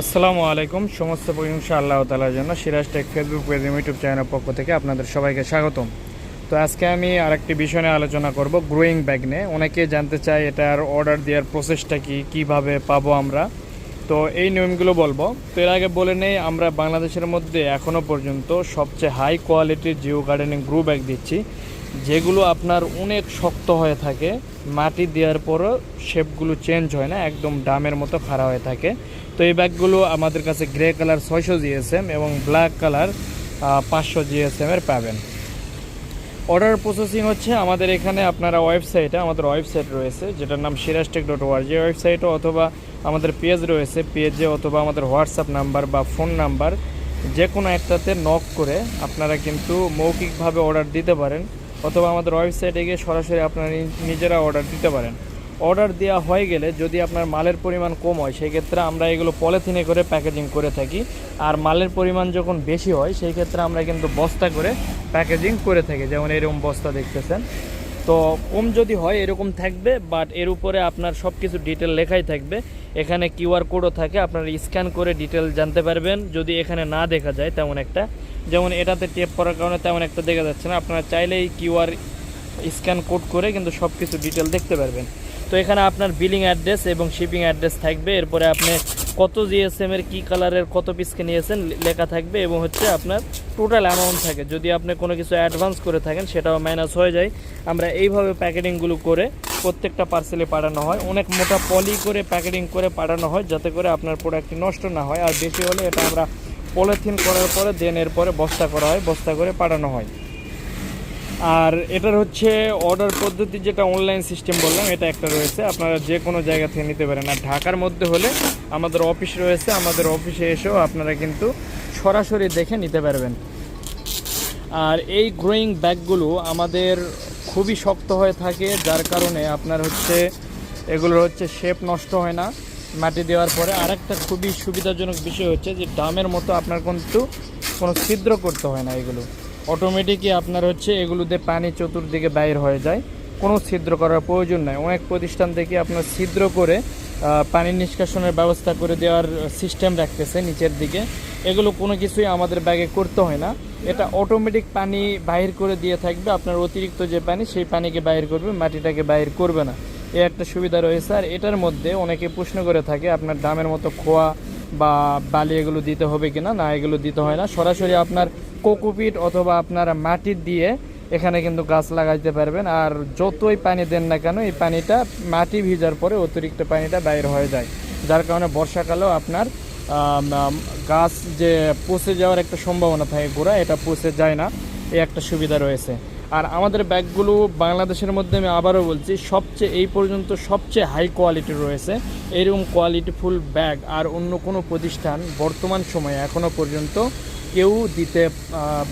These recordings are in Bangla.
আসসালামু আলাইকুম। সমস্ত প্রশংসা আল্লাহ তালার জন্য Siraj tech Facebook page YouTube চ্যানেলের পক্ষ থেকে আপনাদের সবাইকে স্বাগতম। তো আজকে আমি আরেকটি বিষয় নিয়ে আলোচনা করব গ্রোয়িং ব্যাগ নিয়ে। অনেকে জানতে চায় এটার অর্ডার দেওয়ার প্রসেসটা কি, কীভাবে পাবো আমরা। তো এই নিয়মগুলো বলব। তো এর আগে বলে নেই, আমরা বাংলাদেশের মধ্যে এখনও পর্যন্ত সবচেয়ে হাই কোয়ালিটির জিও গার্ডেনিং গ্রো ব্যাগ দিচ্ছি। যেগুলো আপনার অনেক শক্ত হয়ে থাকে, মাটি দেওয়ার পরও শেপগুলো চেঞ্জ হয় না, একদম ডামের মতো খাড়া হয়ে থাকে। তো এই ব্যাগগুলো আমাদের কাছে গ্রে কালার ছয়শো জিএসএম এবং ব্ল্যাক কালার পাঁচশো জিএসএম এর পাবেন। অর্ডার প্রসেসিং হচ্ছে আমাদের এখানে আপনারা ওয়েবসাইটে আমাদের ওয়েবসাইট রয়েছে, যেটার নাম সিরাজটেক ডট ওয়ার্জি ওয়েবসাইটে অথবা আমাদের পেজ রয়েছে পেজে অথবা আমাদের হোয়াটসঅ্যাপ নাম্বার বা ফোন নাম্বার যে কোনো একটাতে নক করে আপনারা কিন্তু মৌখিকভাবে অর্ডার দিতে পারেন। অথবা আমাদের ওয়েবসাইটে গিয়ে সরাসরি আপনারা নিজেরা অর্ডার দিতে পারেন। অর্ডার দেওয়া হয়ে গেলে যদি আপনার মালের পরিমাণ কম হয় সেই ক্ষেত্রে আমরা এগুলো পলিথিনে করে প্যাকেজিং করে থাকি। আর মালের পরিমাণ যখন বেশি হয় সেই ক্ষেত্রে আমরা কিন্তু বস্তা করে প্যাকেজিং করে থাকি। যেমন এরকম বস্তা দেখতেছেন। তো কম যদি হয়, এরকম থাকবে বাট এর উপরে আপনার সব কিছু ডিটেল লেখাই থাকবে। এখানে কিউআর কোডও থাকে, আপনারা স্ক্যান করে ডিটেল জানতে পারবেন। যদি এখানে না দেখা যায়, তেমন একটা যেমন এটাতে টেপ করার কারণে তেমন একটা দেখা যাচ্ছে না। আপনারা চাইলেই কিউআর স্ক্যান কোড করে কিন্তু সব কিছু ডিটেল দেখতে পারবেন। তো এখানে আপনার বিলিং অ্যাড্রেস এবং শিপিং অ্যাড্রেস থাকবে। এরপরে আপনি কত জিএসএম এর, কি কালারের কত পিসকে নিয়েছেন লেখা থাকবে এবং হচ্ছে আপনার টোটাল অ্যামাউন্ট থাকে। যদি আপনি কোনো কিছু অ্যাডভান্স করে থাকেন, সেটাও মাইনাস হয়ে যায়। আমরা এইভাবে প্যাকেটিংগুলো করে প্রত্যেকটা পার্সেলে পাঠানো হয়। অনেক মোটা পলি করে প্যাকেটিং করে পাঠানো হয়, যাতে করে আপনার প্রোডাক্টটি নষ্ট না হয়। আর বেশি হলে এটা আমরা পলিথিন করার পরে দেন এরপরে বস্তা করা হয়, বস্তা করে পাঠানো হয়। আর এটার হচ্ছে অর্ডার পদ্ধতি যেটা অনলাইন সিস্টেম বললাম, এটা একটা রয়েছে। আপনারা যে কোনো জায়গা থেকে নিতে পারেন। আর ঢাকার মধ্যে হলে আমাদের অফিস রয়েছে। আমাদের অফিসে এসেও আপনারা কিন্তু সরাসরি দেখে নিতে পারবেন। আর এই গ্রোয়িং ব্যাগগুলো আমাদের খুবই শক্ত হয়ে থাকে। যার কারণে আপনার হচ্ছে, এগুলোর হচ্ছে শেপ নষ্ট হয় না। মাটি দেওয়ার পরে আরেকটা খুবই সুবিধাজনক বিষয় হচ্ছে যে ডামের মতো আপনার কিন্তু কোনো ছিদ্র করতে হয় না এগুলো। অটোমেটিকই আপনার হচ্ছে এগুলোতে পানি চতুর্দিকে বাইর হয়ে যায়। কোনো ছিদ্র করার প্রয়োজন নাই। অনেক প্রতিষ্ঠান থেকে আপনার ছিদ্র করে পানি নিষ্কাশনের ব্যবস্থা করে দেওয়ার সিস্টেম রাখতেছে নিচের দিকে। এগুলো কোনো কিছুই আমাদের ব্যাগে করতে হয় না। এটা অটোমেটিক পানি বাহির করে দিয়ে থাকবে। আপনার অতিরিক্ত যে পানি, সেই পানিকে বাহির করবে, মাটিটাকে বাহির করবে না। এই একটা সুবিধা রয়েছে। আর এটার মধ্যে অনেকে প্রশ্ন করে থাকে, আপনার দামের মতো খোয়া বা বালি এগুলো দিতে হবে কিনা? না, এগুলো দিতে হয় না। সরাসরি আপনার কোকোপিট অথবা আপনার মাটি দিয়ে এখানে কিন্তু গাছ লাগাইতে পারবেন। আর যতই পানি দেন না কেন, এই পানিটা মাটি ভিজার পরে অতিরিক্ত পানিটা বাইর হয়ে যায়। যার কারণে বর্ষাকালেও আপনার গাছ যে পচে যাওয়ার একটা সম্ভাবনা থাকে গোড়া এটা পচে যায় না। এই একটা সুবিধা রয়েছে। আর আমাদের ব্যাগগুলো বাংলাদেশের মধ্যে আমি আবারও বলছি, সবচেয়ে এই পর্যন্ত সবচেয়ে হাই কোয়ালিটি রয়েছে। এরকম কোয়ালিটিফুল ব্যাগ আর অন্য কোনো প্রতিষ্ঠান বর্তমান সময়ে এখনও পর্যন্ত কেউ দিতে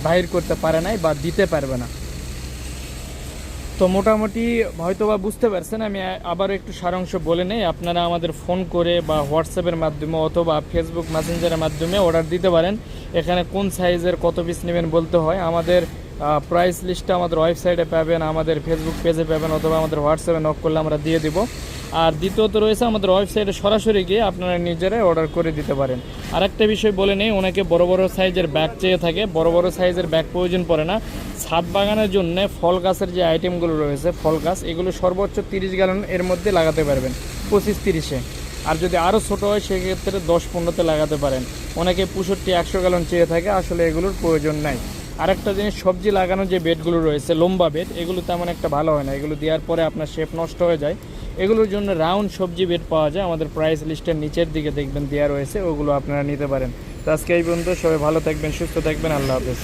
বাহির করতে পারে নাই বা দিতে পারবে না। তো মোটামুটি হয়তোবা বুঝতে পারছেন, আমি আবারও একটু সারাংশ বলে নেই। আপনারা আমাদের ফোন করে বা হোয়াটসঅ্যাপের মাধ্যমে অথবা ফেসবুক মেসেঞ্জারের মাধ্যমে অর্ডার দিতে পারেন। এখানে কোন সাইজের কত পিস নেবেন বলতে হয়। আমাদের প্রাইস লিস্টটা আমাদের ওয়েবসাইটে পাবেন, আমাদের ফেসবুক পেজে পাবেন অথবা আমাদের হোয়াটসঅ্যাপে নক করলে আমরা দিয়ে দিব। আর দ্বিতীয়ত রয়েছে আমাদের ওয়েবসাইটে সরাসরি গিয়ে আপনারা নিজেরাই অর্ডার করে দিতে পারেন। আর একটা বিষয় বলে নেই, অনেকে বড় বড় সাইজের ব্যাগ চেয়ে থাকে, বড় বড় সাইজের ব্যাগ প্রয়োজন পড়ে না। ছাদ বাগানের জন্য ফল গাছের যে আইটেমগুলো রয়েছে, ফল গাছ, এগুলো সর্বোচ্চ তিরিশ গ্যালন এর মধ্যে লাগাতে পারবেন, পঁচিশ তিরিশে। আর যদি আরও ছোটো হয়, সেক্ষেত্রে দশ পনেরোতে লাগাতে পারেন। অনেকে পঁয়ষট্টি, একশো গ্যালন চেয়ে থাকে, আসলে এগুলোর প্রয়োজন নাই। আরেকটা জিনিস, সবজি লাগানোর যে বেডগুলো রয়েছে, লম্বা বেড, এগুলো তেমন একটা ভালো হয় না। এগুলো দেওয়ার পরে আপনার শেপ নষ্ট হয়ে যায়। এগুলোর জন্য রাউন্ড সবজি বেড পাওয়া যায়। আমাদের প্রাইস লিস্টের নিচের দিকে দেখবেন দেওয়া রয়েছে, ওগুলো আপনারা নিতে পারেন। তো আজকে এই পর্যন্ত, সবাই ভালো থাকবেন, সুস্থ থাকবেন, আল্লাহ হাফেজ।